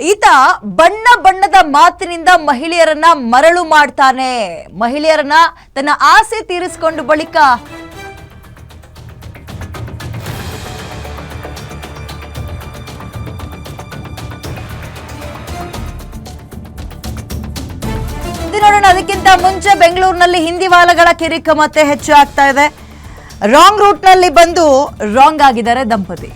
ಈತ ಬಣ್ಣ ಬಣ್ಣದ ಮಾತಿನಿಂದ ಮಹಿಳೆಯರನ್ನ ಮರಳು ಮಾಡ್ತಾನೆ. ಮಹಿಳೆಯರನ್ನ ತನ್ನ ಆಸೆ ತೀರಿಸಿಕೊಂಡು ಬಳಿಕ ನೋಡೋಣ, ಅದಕ್ಕಿಂತ ಮುಂಚೆ ಬೆಂಗಳೂರಿನಲ್ಲಿ ಹಿಂದಿ ವಾಲಗಳ ಕಿರಿಕ ಮತ್ತೆ ಹೆಚ್ಚು ಆಗ್ತಾ ಇದೆ. ರಾಂಗ್ ರೂಟ್ನಲ್ಲಿ ಬಂದು ರಾಂಗ್ ಆಗಿದ್ದಾರೆ ದಂಪತಿ.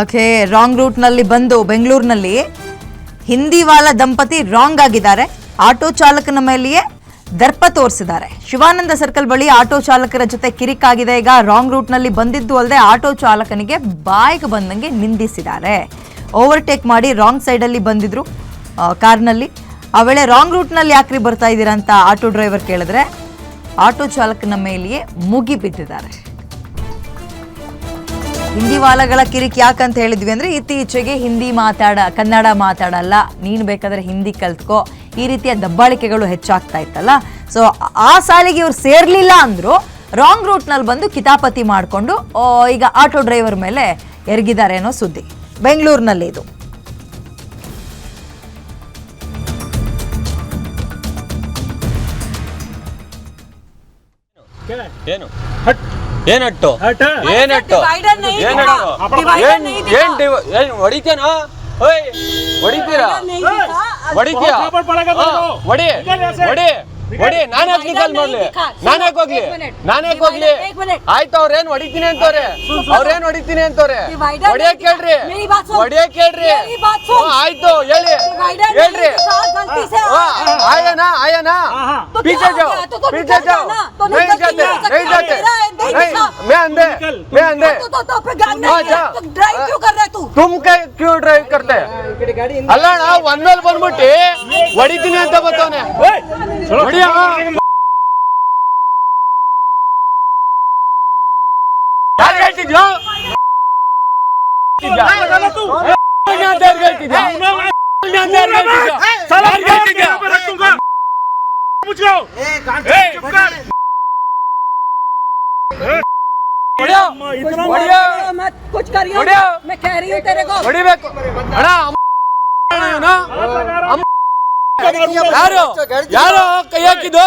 ಓಕೆ ರಾಂಗ್ ರೂಟ್ನಲ್ಲಿ ಬಂದು ಬೆಂಗಳೂರಿನಲ್ಲಿ ಹಿಂದಿವಾಲ ದಂಪತಿ ರಾಂಗ್ ಆಗಿದ್ದಾರೆ. ಆಟೋ ಚಾಲಕನ ಮೇಲೆಯೇ ದರ್ಪ ತೋರಿಸಿದ್ದಾರೆ. ಶಿವಾನಂದ ಸರ್ಕಲ್ ಬಳಿ ಆಟೋ ಚಾಲಕರ ಜೊತೆ ಕಿರಿಕಾಗಿದೆ ಈಗ ರಾಂಗ್ ರೂಟ್ನಲ್ಲಿ ಬಂದಿದ್ದು ಅಲ್ಲದೆ ಆಟೋ ಚಾಲಕನಿಗೆ ಬಾಯಿಗೆ ಬಂದಂಗೆ ನಿಂದಿಸಿದ್ದಾರೆ. ಓವರ್ಟೇಕ್ ಮಾಡಿ ರಾಂಗ್ ಸೈಡಲ್ಲಿ ಬಂದಿದ್ರು ಕಾರ್ನಲ್ಲಿ ಆ ವೇಳೆ ರಾಂಗ್ ರೂಟ್ನಲ್ಲಿ ಯಾಕ್ರಿ ಬರ್ತಾ ಇದ್ದೀರಾ ಅಂತ ಆಟೋ ಡ್ರೈವರ್ ಕೇಳಿದ್ರೆ, ಆಟೋ ಚಾಲಕನ ಮೇಲೆಯೇ ಮುಗಿ ಬಿದ್ದಿದ್ದಾರೆ ಹಿಂದಿ ವಾಲಗಳ ಕಿರಿಕ್ ಯಾಕಂತ ಹೇಳಿದ್ವಿ ಅಂದ್ರೆ ಇತ್ತೀಚೆಗೆ ಹಿಂದಿ ಮಾತಾಡ ಕನ್ನಡ ಮಾತಾಡಲ್ಲ. ನೀನು ಬೇಕಾದ್ರೆ ಹಿಂದಿ ಕಲ್ತ್ಕೋ. ಈ ರೀತಿಯ ದಬ್ಬಾಳಿಕೆಗಳು ಹೆಚ್ಚಾಗ್ತಾ ಇತ್ತಲ್ಲ. ಸೊ ಆ ಸಾಲಿಗೆ ಇವ್ರು ಸೇರ್ಲಿಲ್ಲ ಅಂದ್ರು ರಾಂಗ್ ರೂಟ್ನಲ್ಲಿ ಬಂದು ಕಿತಾಪತಿ ಮಾಡಿಕೊಂಡು ಈಗ ಆಟೋ ಡ್ರೈವರ್ ಮೇಲೆ ಎರಗಿದ್ದಾರೆ ಅನ್ನೋ ಸುದ್ದಿ. ಬೆಂಗಳೂರಿನಲ್ಲಿ ಇದು. ಏನು? ಏನಟ್ಟು ಹಟ್. ಏನಟ್ಟು divider नहीं ಏನಟ್ಟು दिखा। divider ಏನ್ नहीं ಏನ್ दिखा। div- ಏನ್ ಹೊಡಿತೇನೋ ಓಯ್ ಹೊಡಿತೀರಾ नहीं दिखा। ಹೊಡಿತೀಯಾ ಥಾಪಡ್ ಪಡಕ ಹಾ, ತೆಗ್ದು. ಹೊಡಿ ನಿಗಲ್ ಎಸೆ. ಹೊಡಿ ಹೊಡಿ ನಾನ್ ಯಾಕೆ divider ನಿಕಲ್ ಮಾಡ್ಲಿ नहीं दिखा। ನಾನ್ ಯಾಕೆ सुनो, ಹೋಗ್ಲಿ एक minute। ನಾನ್ ಯಾಕೆ ಹೋಗ್ಲಿ divider, एक minute। ಆಯ್ತು ಅವ್ರೇನ್ ಹೊಡಿತೀನಿ ಅಂತವ್ರೆ ಅವ್ರೇನ್ ಹೊಡಿತೀನಿ ಅಂತವ್ರೆ divider ಹೊಡಿಯಕ್ नहीं दिखा। ಹೇಳ್ರಿ मेरी बात सुन। ಹೊಡಿಯಕ್ ಹೇಳ್ರಿ मेरी बात सुन। ಹ್ಮ್, ಆಯ್ತು ಹೇಳಿ divider नहीं ಹೇಳ್ರಿ दिखा, गलती से ಹಾ, आ- आया ना आया ना हाँ। तो पीछे क्या हो जाओ गया? तो तो पीछे निकल जाओ जाना, तो नहीं निकल जाते नहीं सकते, नहीं जाते मेरा है, नहीं नहीं दिखा। मैं अंधे निकल, मैं अंधे तो तो तो फिर गाड़ी हाँ, नहीं जा। है, तो ड्राइव क्यों कर रहा है तू तुम क्या क्यों ड्राइव करते ಅಲ್ಲ ಅಣ್ಣ ಒಂದ್ ಮೇಲೆ ಬಂದ್ಬಿಟ್ಟು ಹೊಡಿತೀನಿ ಅಂತ ಬತ್ತವನೆ ಹೊಡಿಯ ಯಾರು ಹೇಳ್ತಿದ್ಯೋ ಅಂತ ಯಾರು ಹೇಳ್ತಿದ್ಯಾ ಅಂತ ಯಾರು ಹೇಳ್ತಿದ್ಯಾ ಯಾರು मत कुछ करियो बढ़िया। मैं कह रही हूँ तेरे को ಹೊಡಿಬೇಕು ಅಣ್ಣ ಅಮ್ಮ ಇವನು. ಅಮ್ಮ ಯಾರು ಯಾರು ಕೈ ಹಾಕಿದ್ದು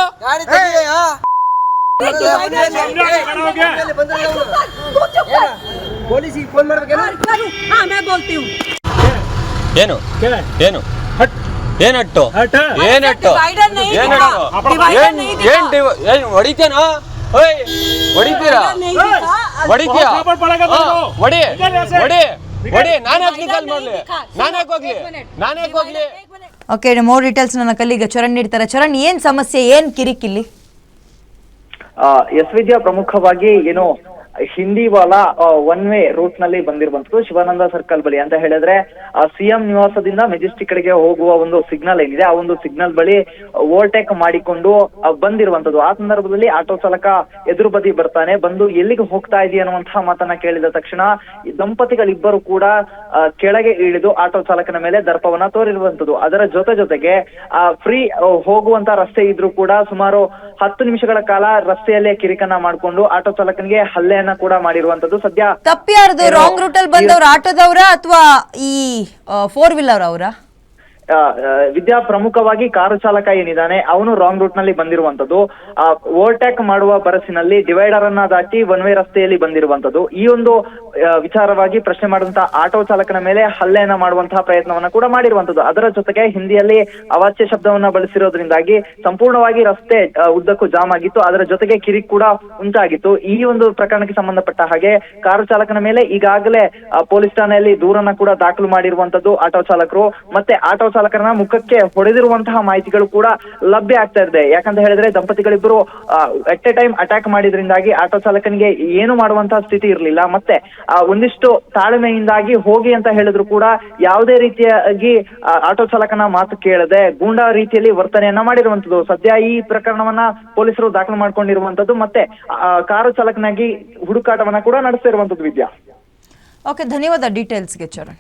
divider नहीं समझा के खड़ा हो गया चुप कर, तू चुप कर हाँ, करूँ। हाँ मैं बोलती हूँ ಏನು क्या ಏನು हट ಏನಟ್ಟು हट ಏನಟ್ಟು divider नहीं दिखा। ಏನಟ್ಟು divider ಏನ್ नहीं दिखा। ಏನ್ div- ಏನ್ ಹೊಡಿತೇನೋ ಓಯ್ ಮೋರ್ ಡೀಟೇಲ್ಸ್ ನನ್ನ ಕಲ್ಲಿಗೆ ಚರಣ್ ನೀಡ್ತಾರೆ. ಚರಣ್ ಏನ್ ಸಮಸ್ಯೆ ಏನ್ ಕಿರಿಕಿಲ್ಲಿ ಎಸ್ ವಿದ್ಯಾ ಪ್ರಮುಖವಾಗಿ ಏನು ಹಿಂದಿವಾಲ ಒನ್ ವೇ ರೂಟ್ನಲ್ಲಿ ಬಂದಿರುವಂತದ್ದು ಶಿವಾನಂದ ಸರ್ಕಲ್ ಬಳಿ. ಅಂತ ಹೇಳಿದ್ರೆ, ಆ, ಸಿಎಂ ನಿವಾಸದಿಂದ ಮೆಜೆಸ್ಟಿಕ್ ಕಡೆಗೆ ಹೋಗುವ ಒಂದು ಸಿಗ್ನಲ್ ಏನಿದೆ, ಆ ಒಂದು ಸಿಗ್ನಲ್ ಬಳಿ ಓವರ್ಟೇಕ್ ಮಾಡಿಕೊಂಡು ಬಂದಿರುವಂತದ್ದು ಆ ಸಂದರ್ಭದಲ್ಲಿ ಆಟೋ ಚಾಲಕ ಎದುರು ಬದಿ ಬರ್ತಾನೆ. ಬಂದು ಎಲ್ಲಿಗೆ ಹೋಗ್ತಾ ಇದೆಯಾ ಅನ್ನುವಂತಹ ಮಾತನ್ನ ಕೇಳಿದ ತಕ್ಷಣ ದಂಪತಿಗಳಿಬ್ಬರು ಕೂಡ ಕೆಳಗೆ ಇಳಿದು ಆಟೋ ಚಾಲಕನ ಮೇಲೆ ದರ್ಪವನ್ನ ತೋರಿರುವಂತದ್ದು ಅದರ ಜೊತೆ ಜೊತೆಗೆ, ಆ ಫ್ರೀ ಹೋಗುವಂತ ರಸ್ತೆ ಇದ್ರೂ ಕೂಡ ಸುಮಾರು ಹತ್ತು ನಿಮಿಷಗಳ ಕಾಲ ರಸ್ತೆಯಲ್ಲೇ ಕಿರಿಕನ್ನ ಮಾಡಿಕೊಂಡು ಆಟೋ ಚಾಲಕನಿಗೆ ಹಲ್ಲೆಯನ್ನ ಕೂಡ ಮಾಡಿರುವಂತದ್ದು ಸದ್ಯ ತಪ್ಪ್ಯಾರದು ರಾಂಗ್ ರೂಟ್ ಅಲ್ಲಿ ಬಂದವ್ರ ಆಟೋದವ್ರ ಅಥವಾ ಈ ಫೋರ್ ವೀಲರ್ ಅವರ? ವಿದ್ಯಾ ಪ್ರಮುಖವಾಗಿ ಕಾರು ಚಾಲಕ ಏನಿದ್ದಾನೆ, ಅವನು ರಾಂಗ್ ರೂಟ್ನಲ್ಲಿ ಬಂದಿರುವಂತದ್ದು ಓವರ್ಟೇಕ್ ಮಾಡುವ ಬರಸಿನಲ್ಲಿ ಡಿವೈಡರ್ ಅನ್ನ ದಾಟಿ ಒನ್ ವೇ ರಸ್ತೆಯಲ್ಲಿ ಬಂದಿರುವಂತದ್ದು ಈ ಒಂದು ವಿಚಾರವಾಗಿ ಪ್ರಶ್ನೆ ಮಾಡುವಂತಹ ಆಟೋ ಚಾಲಕನ ಮೇಲೆ ಹಲ್ಲೆಯನ್ನ ಮಾಡುವಂತಹ ಪ್ರಯತ್ನವನ್ನ ಕೂಡ ಮಾಡಿರುವಂತದ್ದು ಅದರ ಜೊತೆಗೆ ಹಿಂದಿಯಲ್ಲಿ ಅವಾಚ್ಯ ಶಬ್ದವನ್ನ ಬಳಸಿರೋದ್ರಿಂದಾಗಿ ಸಂಪೂರ್ಣವಾಗಿ ರಸ್ತೆ ಉದ್ದಕ್ಕೂ ಜಾಮ್ ಆಗಿತ್ತು. ಅದರ ಜೊತೆಗೆ ಕಿರಿಕ್ ಕೂಡ ಉಂಟಾಗಿತ್ತು. ಈ ಒಂದು ಪ್ರಕರಣಕ್ಕೆ ಸಂಬಂಧಪಟ್ಟ ಹಾಗೆ ಕಾರು ಚಾಲಕನ ಮೇಲೆ ಈಗಾಗಲೇ ಪೊಲೀಸ್ ಠಾಣೆಯಲ್ಲಿ ದೂರನ್ನ ಕೂಡ ದಾಖಲು ಮಾಡಿರುವಂತದ್ದು ಆಟೋ ಚಾಲಕರು. ಮತ್ತೆ ಆಟೋ ಚಾಲಕರನ್ನ ಮುಖಕ್ಕೆ ಹೊಡೆದಿರುವಂತಹ ಮಾಹಿತಿಗಳು ಕೂಡ ಲಭ್ಯ ಆಗ್ತಾ ಇದೆ. ಯಾಕಂತ ಹೇಳಿದ್ರೆ ದಂಪತಿಗಳಿಬ್ಬರು ಎಟ್ ಎ ಟೈಮ್ ಅಟ್ಯಾಕ್ ಮಾಡಿದ್ರಿಂದಾಗಿ ಆಟೋ ಚಾಲಕನಿಗೆ ಏನು ಮಾಡುವಂತಹ ಸ್ಥಿತಿ ಇರಲಿಲ್ಲ. ಮತ್ತೆ ಒಂದಿಷ್ಟು ತಾಳ್ಮೆಯಿಂದಾಗಿ ಹೋಗಿ ಅಂತ ಹೇಳಿದ್ರು ಕೂಡ ಯಾವುದೇ ರೀತಿಯಾಗಿ ಆಟೋ ಚಾಲಕನ ಮಾತು ಕೇಳದೆ ಗೂಂಡಾ ರೀತಿಯಲ್ಲಿ ವರ್ತನೆಯನ್ನ ಮಾಡಿರುವಂತದ್ದು. ಸದ್ಯ ಈ ಪ್ರಕರಣವನ್ನ ಪೊಲೀಸರು ದಾಖಲು ಮಾಡ್ಕೊಂಡಿರುವಂತದ್ದು. ಮತ್ತೆ ಕಾರು ಚಾಲಕನಾಗಿ ಹುಡುಕಾಟವನ್ನ ಕೂಡ ನಡೆಸಿರುವಂತದ್ದು ವಿದ್ಯಾ. ಓಕೆ ಧನ್ಯವಾದ. ಡೀಟೇಲ್ಸ್ಗೆ ಚರಣ್.